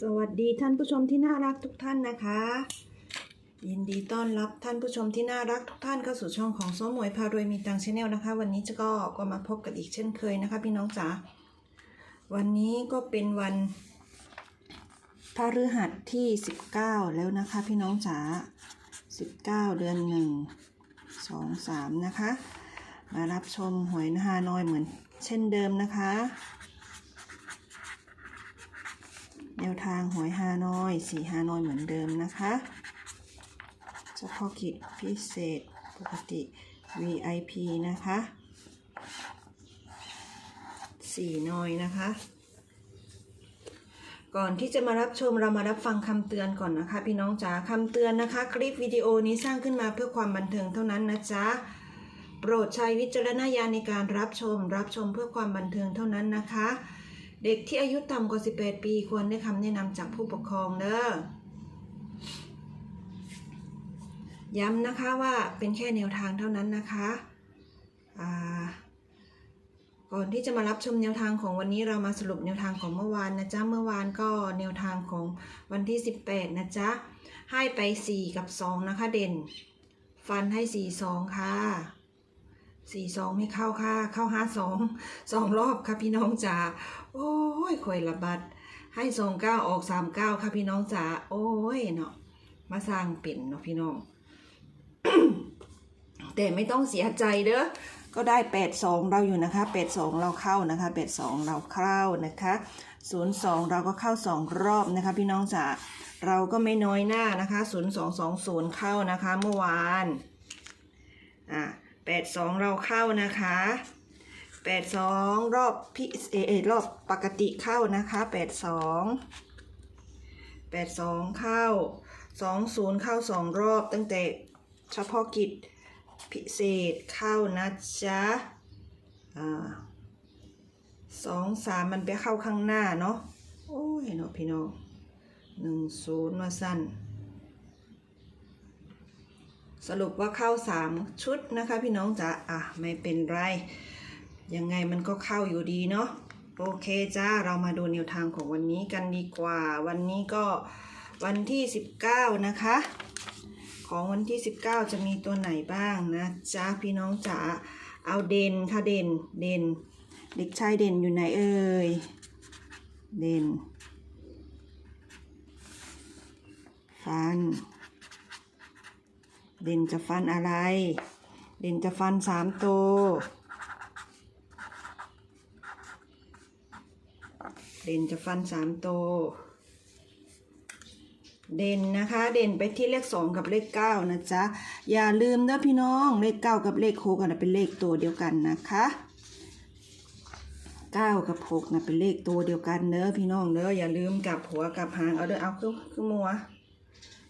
สวัสดีท่านผู้ชมที่น่ารักทุกท่านนะคะ ยินดีต้อนรับท่านผู้ชมที่น่ารักทุกท่านเข้าสู่ช่องของซ้อมมวยพารวยมีตังชาแนลนะคะ วันนี้จะก็ก็มาพบกันอีกเช่นเคยนะคะ พี่น้องจ๋าวันนี้ก็เป็นวันพฤหัสที่ 19 แล้วนะคะ พี่น้องจ๋า19 เดือน 1 2 3 นะคะ มารับชมหวยฮานอยเหมือนเช่นเดิมนะคะ แนวทางหวยฮานอยสีฮานอยเหมือนเดิมนะคะเฉพาะกิจพิเศษปกติ VIP นะคะสี่นอยนะคะ ก่อนที่จะมารับชมเรามารับฟังคำเตือนก่อนนะคะ พี่น้องจ๋าคำเตือนนะคะ คลิปวิดีโอนี้สร้างขึ้นมาเพื่อความบันเทิงเท่านั้นนะจ๊ะโปรดใช้วิจารณญาณในการรับชม รับชมเพื่อความบันเทิงเท่านั้นนะคะ เด็กที่อายุต่ำกว่า 18 ปีควรได้คำแนะนำจากผู้ปกครองเด้อย้ำนะคะว่าเป็นแค่แนวทางเท่านั้นนะคะก่อนที่จะมารับชมแนวทางของวันนี้เรามาสรุปแนวทางของเมื่อวานนะจ๊ะ เมื่อวานก็แนวทางของวันที่ 18 นะจ๊ะ ให้ไป 4 กับ 2 นะคะเด่น ฟันให้ 4 2 ค่ะ สี่สองไม่เข้าค่ะ เข้าห้าสองสองรอบค่ะพี่น้องจ๋าโอ้ยข่อยระบัด ให้สองเก้าออกสามเก้าค่ะพี่น้องจ๋าโอ้ยเนาะมาสร้างเป็นเนาะพี่น้อง แต่ไม่ต้องเสียใจเด้อก็ได้แปดสองเราอยู่นะคะแปดสองเราเข้านะคะแปดสองเราเข้านะคะศูนย์สองเราก็เข้าสองรอบนะคะ พี่น้องจ๋าเราก็ไม่น้อยหน้านะคะศูนย์สองสองศูนย์เข้านะคะ เมื่อวานอะ แปดสองเราเข้านะคะแปดสองรอบพิเอเอรอบปกติเข้านะคะแปดสองแปดสองเข้าสองศูนย์เข้าสองรอบตั้งแต่เฉพาะกิจพิเศษเข้านะจ๊ะสองสามมันไปเข้าข้างหน้าเนาะโอ้ยเนาะพี่น้องหนึ่งศูนย์มาสั้น สรุปว่าเข้า 3 ชุดนะคะ พี่น้องจ๋าอะไม่เป็นไร ยังไงมันก็เข้าอยู่ดีเนาะโอเคจ้าเรามาดูแนวทางของวันนี้กันดีกว่า วันนี้ก็วันที่ 19 นะคะ ของวันที่ 19 จะมีตัวไหนบ้างนะจ้าพี่น้องจ๋าเอาเด่นค่ะเด่นเด่นเด็กชายเด่นอยู่ไหนเอ่ยเด่นฟัน เด่นจะฟันอะไร เด่นจะฟันสามตัวเด่นจะฟันสามตัวเด่นนะคะ เด่นไปที่เลขสองกับเลขเก้านะจ๊ะ อย่าลืมนะพี่น้องเลขเก้ากับเลขหกนะเป็นเลขตัวเดียวกันนะคะเก้ากับหกนะเป็นเลขตัวเดียวกันเด้อพี่น้องเด้ออย่าลืมกลับหัวกลับหางเอาเด้อเอาคือคือมัว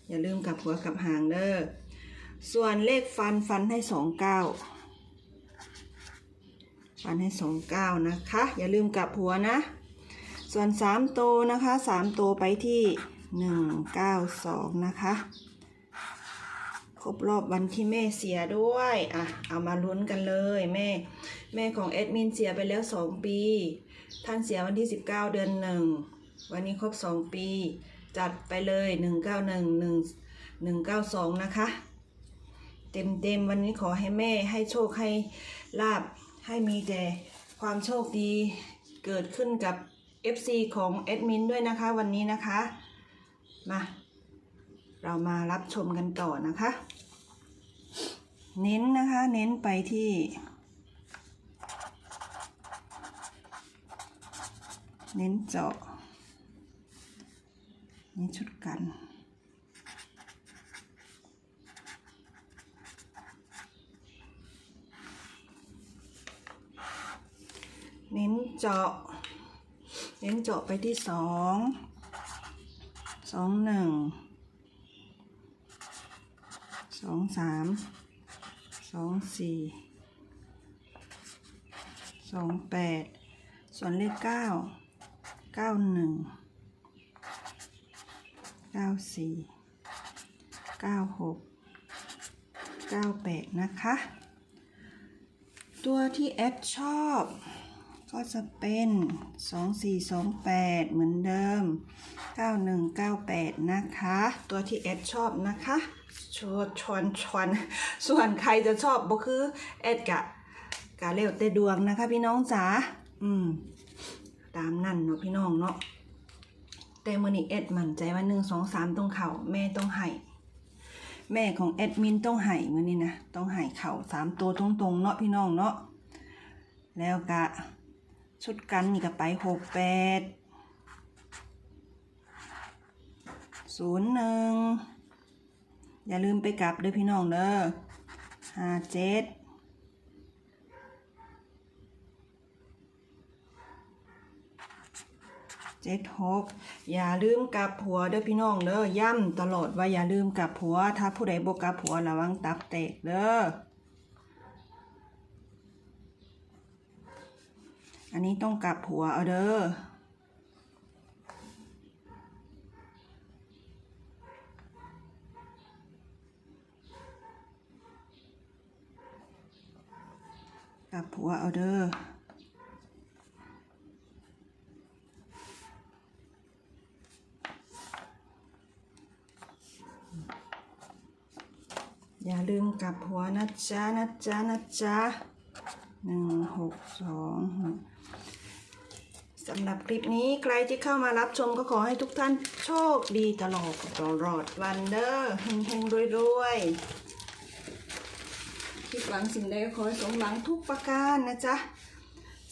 อย่าลืมกลับหัวกลับหางเด้อ ส่วนเลขฟันฟันให้สองเก้าฟันให้สองเก้านะคะ อย่าลืมกลับหัวนะ ส่วนสามโตนะคะสามโตไปที่หนึ่งเก้าสองนะคะ ครบรอบวันที่แม่เสียด้วยอะเอามาลุ้นกันเลยแม่แม่ของแอดมินเสียไปแล้วสองปี ท่านเสียวันที่สิบเก้าเดือนหนึ่งวันนี้ครบสองปี จัดไปเลยหนึ่งเก้าหนึ่งหนึ่งหนึ่งเก้าสองนะคะ เต็มๆวันนี้ขอให้แม่ให้โชคให้ลาบให้มีแต่ความโชคดีเกิดขึ้นกับ FC ของแอดมินด้วยนะคะวันนี้นะคะ มา เรามารับชมกันต่อนะคะ เน้นนะคะเน้นไปที่เน้นเจาะนี่ชุดกัน เน้นเจาะ เน้นเจาะไปที่สองสองหนึ่งสองสามสองสี่สองแปดส่วนเลขเก้าเก้าหนึ่งเก้าสี่เก้าหกเก้าแปดนะคะ ตัวที่แอดชอบ ก็จะเป็น 2428 เหมือนเดิม 9198 นะคะ ตัวที่เอดชอบนะคะชวนชวนชวนส่วนใครจะชอบบ่คือเอ็ดกะกะเร็วแต่ดวงนะคะพี่น้องจ๋าอืม ตามนั่นเนาะพี่น้องเนาะแต่มือนี้เอ็ดมั่นใจว่าหนึ่งสองสามต้องเข่าแม่ต้องให้แม่ของแอดมินต้องให้มือนี้นะต้องให้เข่าสามตัวตรงๆเนาะพี่น้องเนาะแล้วกะ ชุดกันนี่ก็ไปหกแปดศูนย์หนึ่งอย่าลืมไปกลับเด้อพี่น้องเด้อห้าเจ็ดเจ็ดหกอย่าลืมกลับหัวเด้อพี่น้องเด้อย่ำตลอดว่าอย่าลืมกลับหัว ถ้าผู้ใดบกกลับหัวระวังตับแตกเด้อ อันนี้ต้องกลับหัวเอาเด้อกลับหัวเอาเด้ออย่าลืมกลับหัวนะจ๊ะนะจ๊ะนะจ๊ะ หนึ่งหกสองหกสำหรับคลิปนี้ใครที่เข้ามารับชมก็ขอให้ทุกท่านโชคดีตลอดตลอดวันเด้อเฮงๆรวยๆคิดหวังสิ่งใดก็ขอให้สมหวังทุกประการนะจ๊ะ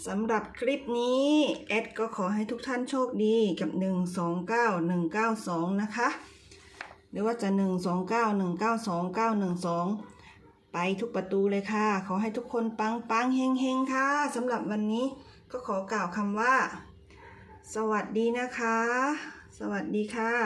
สำหรับคลิปนี้แอดก็ขอให้ทุกท่านโชคดีกับ 129 192 นะคะ หรือว่าจะ 129 192 912 ไปทุกประตูเลยค่ะ ขอให้ทุกคนปังปังเฮงเฮงค่ะสำหรับวันนี้ก็ขอกล่าวคำว่า สวัสดีนะคะ สวัสดีค่ะ